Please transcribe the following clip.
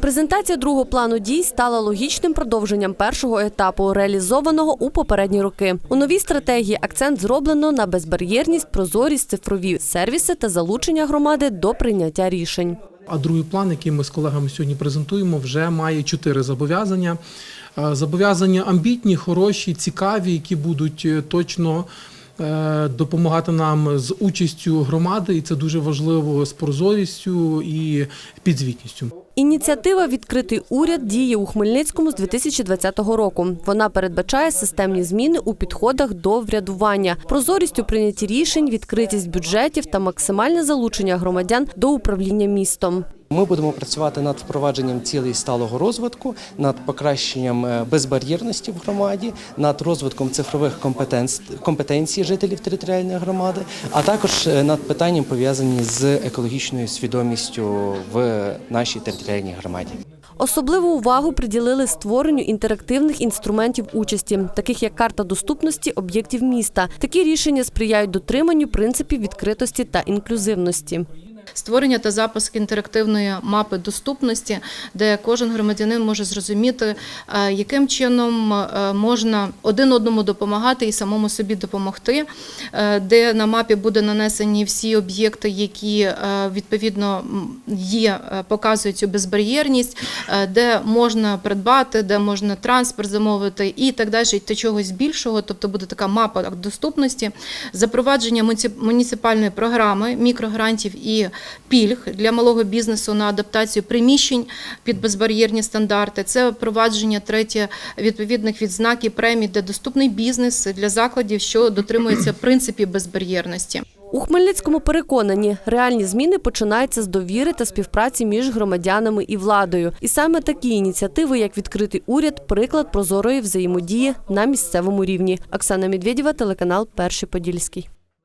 Презентація другого плану дій стала логічним продовженням першого етапу, реалізованого у попередні роки. У новій стратегії акцент зроблено на безбар'єрність, прозорість, цифрові сервіси та залучення громади до прийняття рішень. А другий план, який ми з колегами сьогодні презентуємо, вже має чотири зобов'язання. Е, Зобов'язання амбітні, хороші, цікаві, які будуть е, точно допомагати нам з участю громади, і це дуже важливо з прозорістю і підзвітністю. Ініціатива Відкритий уряд діє у Хмельницькому з 2020 року. Вона передбачає системні зміни у підходах до врядування, прозорість у прийнятті рішень, відкритість бюджетів та максимальне залучення громадян до управління містом. Ми будемо працювати над впровадженням цілей сталого розвитку, над покращенням е, безбар'єрності в громаді, над розвитком цифрових компетенцій жителів територіальної громади, а також е, над питанням пов'язані з екологічною свідомістю в нашій територіальній громаді. Особливу увагу приділили створенню інтерактивних інструментів участі, таких як карта доступності об'єктів міста. Такі рішення сприяють дотриманню принципів відкритості та інклюзивності. Створення та запуск інтерактивної мапи доступності, де кожен громадянин може зрозуміти, е, яким чином е, можна один одному допомагати і самому собі допомогти, е, де на мапі буде нанесені всі об'єкти, які відповідно є, показують цю безбар'єрність, де можна придбати, де можна транспорт замовити і так далі, і чогось більшого. Тобто буде така мапа доступності, запровадження муніципальної програми мікрогрантів і пільг для малого бізнесу на адаптацію приміщень під безбар'єрні стандарти. Це впровадження третє відповідних відзнак і премій, де доступний бізнес для закладів, що дотримуються принципів безбар'єрності. У Хмельницькому переконані, реальні зміни починаються з довіри та співпраці між громадянами і владою. І саме такі ініціативи, як відкритий уряд, приклад прозорої взаємодії на місцевому рівні. Оксана Медведєва, телеканал Перший Подільський.